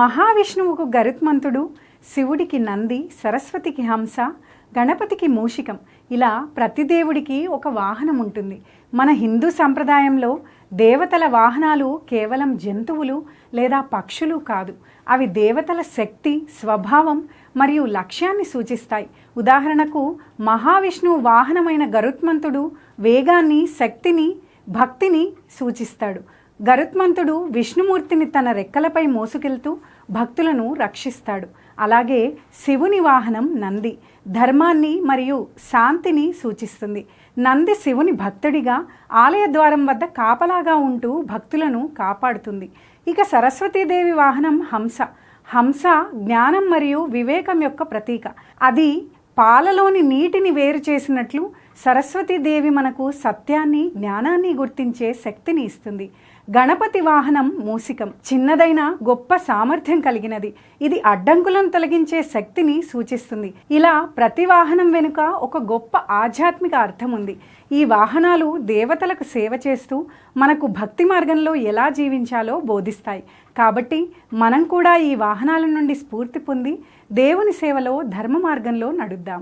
మహావిష్ణువుకు గరుత్మంతుడు శివుడికి నంది సరస్వతికి హంస గణపతికి మూషికం. ఇలా ప్రతి దేవుడికి ఒక వాహనం ఉంటుంది. మన హిందూ సంప్రదాయంలో దేవతల వాహనాలు కేవలం జంతువులు లేదా పక్షులు కాదు. అవి దేవతల శక్తి స్వభావం మరియు లక్ష్యాన్ని సూచిస్తాయి. ఉదాహరణకు మహావిష్ణువు వాహనమైన గరుత్మంతుడు వేగాన్ని శక్తిని భక్తిని సూచిస్తాడు. గరుత్మంతుడు విష్ణుమూర్తిని తన రెక్కలపై మోసుకెళ్తూ భక్తులను రక్షిస్తాడు. అలాగే శివుని వాహనం నంది ధర్మాన్ని మరియు శాంతిని సూచిస్తుంది. నంది శివుని భక్తుడిగా ఆలయ ద్వారం వద్ద కాపలాగా ఉంటూ భక్తులను కాపాడుతుంది. ఇక సరస్వతీదేవి వాహనం హంస. హంస జ్ఞానం మరియు వివేకం యొక్క ప్రతీక. అది పాలలోని నీటిని వేరు చేసినట్లు సరస్వతీదేవి మనకు సత్యాన్ని జ్ఞానాన్ని గుర్తించే శక్తిని ఇస్తుంది. గణపతి వాహనం మూసికం. చిన్నదైన గొప్ప సామర్థ్యం కలిగినది. ఇది అడ్డంకులను తొలగించే శక్తిని సూచిస్తుంది. ఇలా ప్రతి వాహనం వెనుక ఒక గొప్ప ఆధ్యాత్మిక అర్థం ఉంది. ఈ వాహనాలు దేవతలకు సేవ చేస్తూ మనకు భక్తి మార్గంలో ఎలా జీవించాలో బోధిస్తాయి. కాబట్టి మనం కూడా ఈ వాహనాల నుండి స్ఫూర్తి పొంది దేవుని సేవలో ధర్మ మార్గంలో నడుద్దాం.